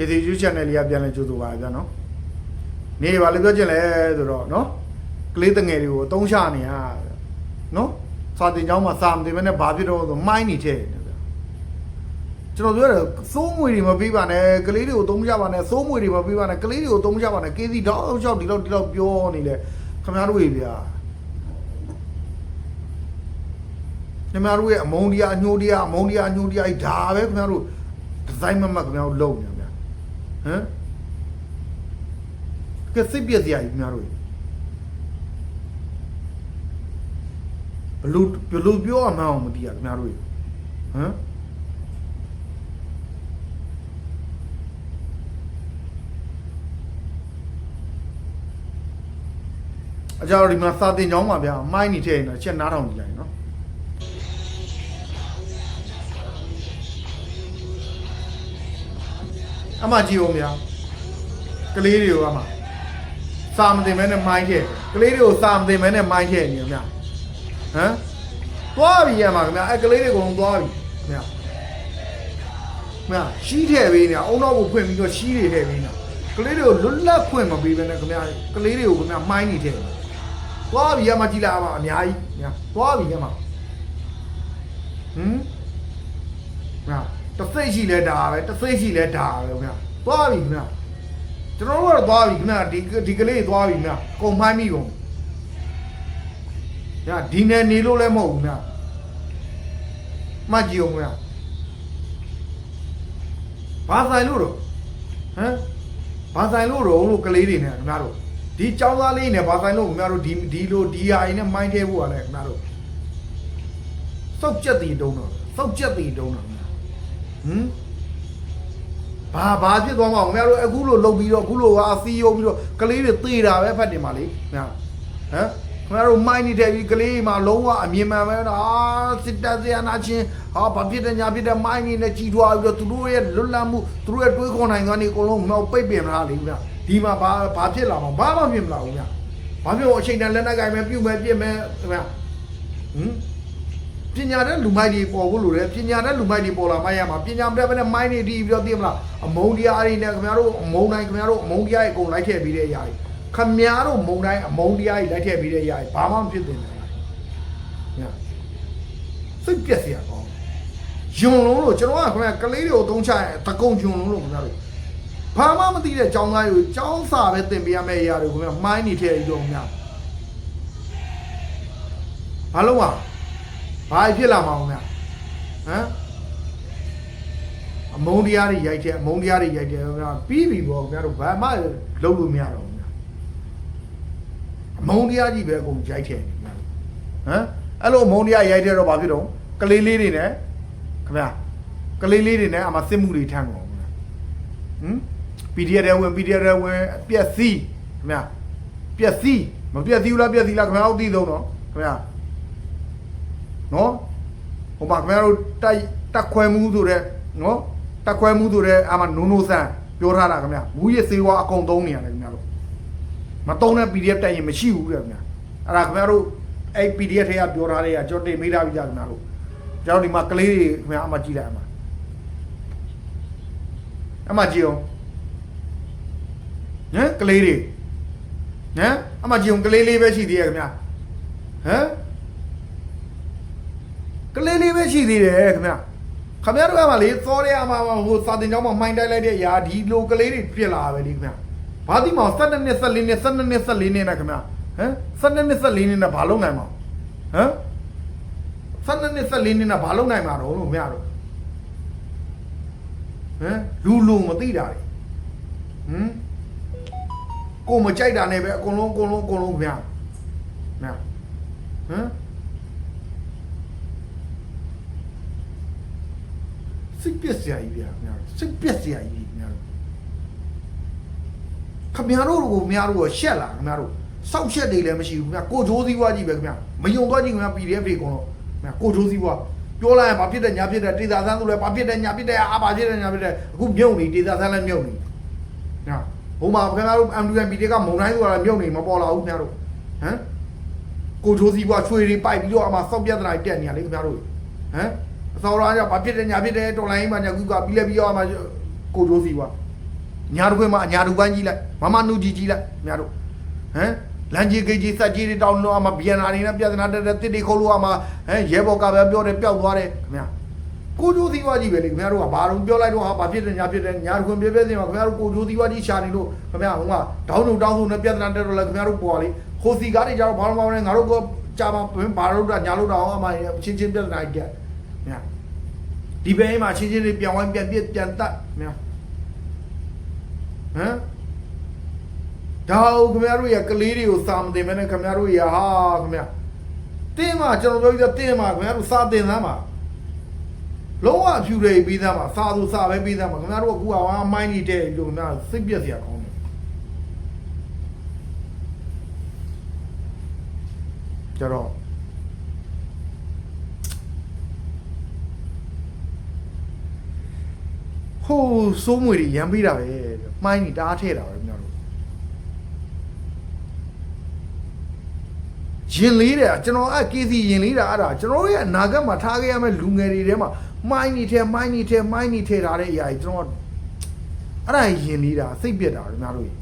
KCU channel လေးကပြန်လဲကြိုးဆိုပါဗျာနော်နေပါလေပြောချင်လဲဆိုတော့နော်ကလေးတငယ်တွေကိုအသုံးချနေရနော်စာတင်ကျောင်းမှာစာမတင်မနဲ့ဘာဖြစ်တော့ဆိုမိုင်းနေထဲနေဗျာကျွန်တော်ပြောတယ်စိုးမွေတွေမပေးပါနဲ့ကလေးတွေကိုသုံးကြပါနဲ့စိုးမွေတွေမပေးပါနဲ့ကလေးတွေကိုသုံးကြပါနဲ့ KC တောက်ချောက်ဒီလောက်ဒီလောက်ပြောနေလေခင်ဗျားတို့တွေဗျာခင်ဗျားတို့ရဲ့အမုန်းတရားအညှိုးတရားအမုန်းတရားအညှိုးတရားအဲ့ဒါပဲခင်ဗျားတို့ဒီဇိုင်းမမတ်ခင်ဗျားတို့လုပ်နေဗျာ ဟမ်ကဲစိတ်ပြည့်စရာကြီးခင်ဗျားတို့ဘလူဘလူပြောအမှန်အောင်မသိရခင်ဗျားတို့ဟမ်အကြောင်းဒီမှာစာတင်ကြောင်းပါဗျာမိုင်းနေထဲနေတော့ချက်နားထောင်ကြည့်လိုက်နော် အမကြည့်ဦးများကလေးတွေကိုအမစာမတင်မဲနဲ့မိုင်းထည့်ကလေးတွေကိုစာမတင်မဲနဲ့မိုင်းထည့်နေများဟမ်သွားပြီရမှာခင်ဗျာအဲကလေးတွေကုန်သွားပြီခင်ဗျာခင်ဗျာရှီးထည့်ပေးနေအုံတော့ကိုဖွင့်ပြီးတော့ရှီးတွေထည့်ပေးနေကလေးတွေကိုလွတ်လပ်ခွင့်မပေးဘဲနဲ့ခင်ဗျာကလေးတွေကိုခင်ဗျာမိုင်းနေထည့်သွားပြီရမှာကြည့်လိုက်အမအများကြီးခင်ဗျာသွားပြီရမှာဟမ်ဗျာ တစ်စိတ်ရှိလဲဒါပဲတစ်စိတ်ရှိလဲဒါပဲဗျာသွားပြီခင်ဗျာကျွန်တော်တို့ကတော့သွားပြီခင်ဗျာဒီဒီကလေးသွားပြီခင်ဗျာကုန်မှန်းပြီကုန်ဗျာဒီနယ်နေလို့လည်းမဟုတ်ဘူးခင်ဗျာမှတ်ကြည့်အောင်ခင်ဗျာဘာဆိုင်လို့တော့ဟမ်ဘာဆိုင်လို့တော့လို့ကလေးတွေနဲ့ခင်ဗျားတို့ဒီចောင်းသားလေးနဲ့ဘာဆိုင်လို့ခင်ဗျားတို့ဒီဒီလိုဒီဟာအိနဲ့မိုင်းထဲဖို့ရတယ်ခင်ဗျားတို့စောက်ကြက်တီတုံးတော့စောက်ကြက်တီတုံးတော့ခင်ဗျာ ဟမ်ဘာဘာဖြစ်သွားမှာခင်ဗျားတို့အခုလိုလုပ်ပြီးတော့အခုလိုကအစီယုံပြီးတော့ကလေးတွေသေတာပဲဖတ်တယ်မှာလေခင်ဗျာဟမ်ခင်ဗျားတို့မိုင်းနေတဲ့ပြီးကလေးမှလုံးဝအမြင်မှန်ပဲတော့အာစစ်တပ်စရနာချင်းဟာဘာဖြစ်တယ်ညာဖြစ်တယ်မိုင်းနေနဲ့ကြီးထွားပြီးတော့သူတို့ရဲ့လွတ်လပ်မှုသူတို့ရဲ့တွေးခေါ်နိုင်ကနေအကုန်လုံးမောက်ပိတ်ပင်လာလေခင်ဗျာဒီမှာဘာဘာဖြစ်လာမှာဘာမှဖြစ်မလာဘူးခင်ဗျာဘာဖြစ်လို့အချိန်တန်လက်နက်ကင်မယ်ပြုတ်မယ်ပြစ်မယ်ခင်ဗျာဟမ် ပညာတဲ့လူမိုက်တွေပေါ်ဖို့လိုတယ်ပညာတဲ့လူမိုက်တွေပေါ်လာမှရမှာပညာမတတ်ဘဲနဲ့မိုင်းတွေတီးပြီးတော့သိမလားအမုန်းတရားတွေနဲ့ခင်ဗျားတို့အမုန်းတိုင်းခင်ဗျားတို့အမုန်းတရားတွေအကုန်လိုက်ထည့်ပြီးတဲ့အရာတွေခင်ဗျားတို့မုန်းတိုင်းအမုန်းတရားတွေလိုက်ထည့်ပြီးတဲ့အရာတွေဘာမှမဖြစ်သင့်ဘူးညာစိတ်ပြက်စရာကောင်းယွန်လုံးလို့ကျွန်တော်ကခင်ဗျာကလေးတွေကိုသုံးချရင်တကုံယွန်လုံးလို့ခင်ဗျားတို့ဘာမှမသိတဲ့ចောင်းသားတွေကိုចောင်းစာပဲသင်ပေးရမယ့်အရာတွေကိုခင်ဗျာမိုင်းနေထည့်ပြီးတော့ခင်ဗျာဘာလို့ ဘာဖြစ်လာမှာအောင်များဟမ်အမုန်းတရားတွေရိုက်တယ်အမုန်းတရားတွေရိုက်တယ်ခင်ဗျာပြီးပြီပေါ့ခင်ဗျားတို့ဘာမှလုပ်လို့မရတော့ဘူးခင်ဗျာအမုန်းတရားကြီးပဲအကုန်ရိုက်တယ်ခင်ဗျာဟမ်အဲ့လိုအမုန်းတရားရိုက်တယ်တော့ဘာဖြစ်တော့ကလေးလေးတွေနဲ့ခင်ဗျာကလေးလေးတွေနဲ့အမစစ်မှုတွေထမ်းကုန်ခင်ဗျာဟမ် PDF တွေဝင် PDF တွေဝင်ပြက်စီးခင်ဗျာပြက်စီးမပြက်စီးဘူးလားပြက်စီးလားခင်ဗျာတို့သိဆုံးတော့ခင်ဗျာ နော်ဟိုမှာခင်ဗျားတို့တိုက်တက်ခွဲမှုဆိုတဲ့နော်တက်ခွဲမှုဆိုတဲ့အာမနိုးနိုးဆန်းပြောထားတာခင်ဗျာမူရစေဝါအကုန်သုံးနေရတယ်ခင်ဗျားတို့မသုံးတဲ့ PDF တိုက်ရင်မရှိဘူးတဲ့ခင်ဗျာအဲ့ဒါခင်ဗျားတို့အဲ့ PDF ထဲကပြောထားတဲ့ကကြောတင်မေးထားပြီးကြခင်ဗျားတို့ကျွန်တော်ဒီမှာကလေးတွေခင်ဗျာအမကြည့်လိုက်အမအမကြည့်အောင်ဟမ်ကလေးတွေဟမ်အမကြည့်အောင်ကလေးလေးပဲရှိသေးရဲ့ခင်ဗျာဟမ် ကလေးလေးပဲရှိသေးတယ်ခင်ဗျခင်ဗျားတို့ကမှလေစောရဲအမှာဟိုစာတင်ကျောင်းမှာမှိုင်းတိုက်လိုက်တဲ့အရာဒီလိုကလေးတွေဖြစ်လာပဲလေခင်ဗျဘာတိမောင်12နှစ်14နှစ်12နှစ်14နှစ်နဲ့ခင်ဗျဟမ်12နှစ်14နှစ်နဲ့ဘာလုံးနိုင်မှာဟမ်12နှစ်14နှစ်နဲ့ဘာလုံးနိုင်မှာတော့ခင်ဗျားတို့ဟမ်လူလူမသိတာလေဟမ်ကိုမကြိုက်တာနဲ့ပဲအကုန်လုံးအကုန်လုံးအကုန်လုံးခင်ဗျာဟမ်ဟမ် စိတ်ပြက်စရာကြီးဗျာခင်ဗျားတို့စိတ်ပြက်စရာကြီးခင်ဗျားတို့ခင်ဗျားတို့ကိုခင်ဗျားတို့ကိုရှက်လာခင်ဗျားတို့စောက်ရှက်တွေလည်းမရှိဘူးခင်ဗျာကိုဂျိုးစည်းဝါးကြီးပဲခင်ဗျာမယုံတော့ကြီးခင်ဗျာ PDF တွေကုန်တော့ခင်ဗျာကိုဂျိုးစည်းဝါးပြောလိုက်ရင်ဘာဖြစ်တယ်ညာဖြစ်တယ်ဒေတာဆန်းတို့လည်းဘာဖြစ်တယ်ညာဖြစ်တယ်အာဘာဖြစ်တယ်ညာဖြစ်တယ်အခုမြုပ်နေဒေတာဆန်းလည်းမြုပ်နေညာဟိုမှာခင်ဗျားတို့ MDMP တွေကမုံတိုင်းဆိုတာမြုပ်နေမပေါ်လာဘူးခင်ဗျားတို့ဟမ်ကိုဂျိုးစည်းဝါးချွေတွေပိုက်ပြီးတော့အမှစောက်ပြတ်တဲ့တက်နေရလေခင်ဗျားတို့ဟမ် အစောရကဘာဖြစ်တယ်ညာဖြစ်တယ်တော်လိုင်းမှာညာကူကပြီးလဲပြီးတော့မှကိုဂျိုးစီကွာဟညာတစ်ခွေမှာညာတူပန်းကြီးလိုက်မမနုကြီးကြီးလိုက်ခင်ဗျားတို့ဟမ်လန်ကြီးဂေးကြီးစက်ကြီးတွေတောင်းလို့အမဘီယန်နာတွေနဲ့ပြဿနာတက်တဲ့တစ်တွေခုတ်လို့အမဟမ်ရဲဘော်ကပဲပြောတယ်ပျောက်သွားတယ်ခင်ဗျာကိုကျိုးသီးဝါကြီးပဲလေခင်ဗျားတို့ကဘာလို့ပြောလိုက်တော့ဟာဘာဖြစ်တယ်ညာဖြစ်တယ်ညာတစ်ခွင်ပြပြစင်မှာခင်ဗျားတို့ကိုကျိုးသီးဝါကြီးရှာနေလို့ခင်ဗျာဟိုကတောင်းလို့တောင်းလို့နဲ့ပြဿနာတက်တော့လဲခင်ဗျားတို့ပေါ်လေဟိုစီကားတွေကြတော့ဘာလို့မအောင်လဲငါတို့ကကြာမှာဘာလို့တော့ညာလို့တော့အမချင်းချင်းပြဿနာကြက် ခင်ဗျာဒီဘဲမှာချင်းချင်းတွေပြန်ဝိုင်းပြန်ပြစ်ပြန်တတ်ခင်ဗျာဟမ်ဒါဟုတ်ခင်ဗျားတို့ရကလေးတွေကိုစာမတင်မဲနဲ့ခင်ဗျားတို့ရဟာခင်ဗျာတင်းမှာကျွန်တော်ပြောပြီးတော့တင်းမှာခင်ဗျားတို့စာတင်သမ်းမှာလုံးဝအဖြူတွေပြီးသားမှာစာသူစာပဲပြီးသားမှာခင်ဗျားတို့ကကူအောင်မိုင်းနေတဲ့လို့ခင်ဗျားစိတ်ပြက်စရာကောင်းတယ်ကြတော့ ဟိုးစိုးမွေတွေရမ်းပေးတာပဲမိုင်းနေတအားထဲတာပဲခင်ဗျားတို့ရင်လေးတယ်ကျွန်တော်အကေစီရင်လေးတာအဲ့ဒါကျွန်တော်ရဲ့အနာဂတ်မှာထားခဲ့ရမယ့်လူငယ်တွေထဲမှာမိုင်းနေထဲမိုင်းနေထဲမိုင်းနေထဲထားတဲ့အရာကြီးကျွန်တော်အဲ့ဒါရင်လေးတာစိတ်ပြက်တာခင်ဗျားတို့ကြီး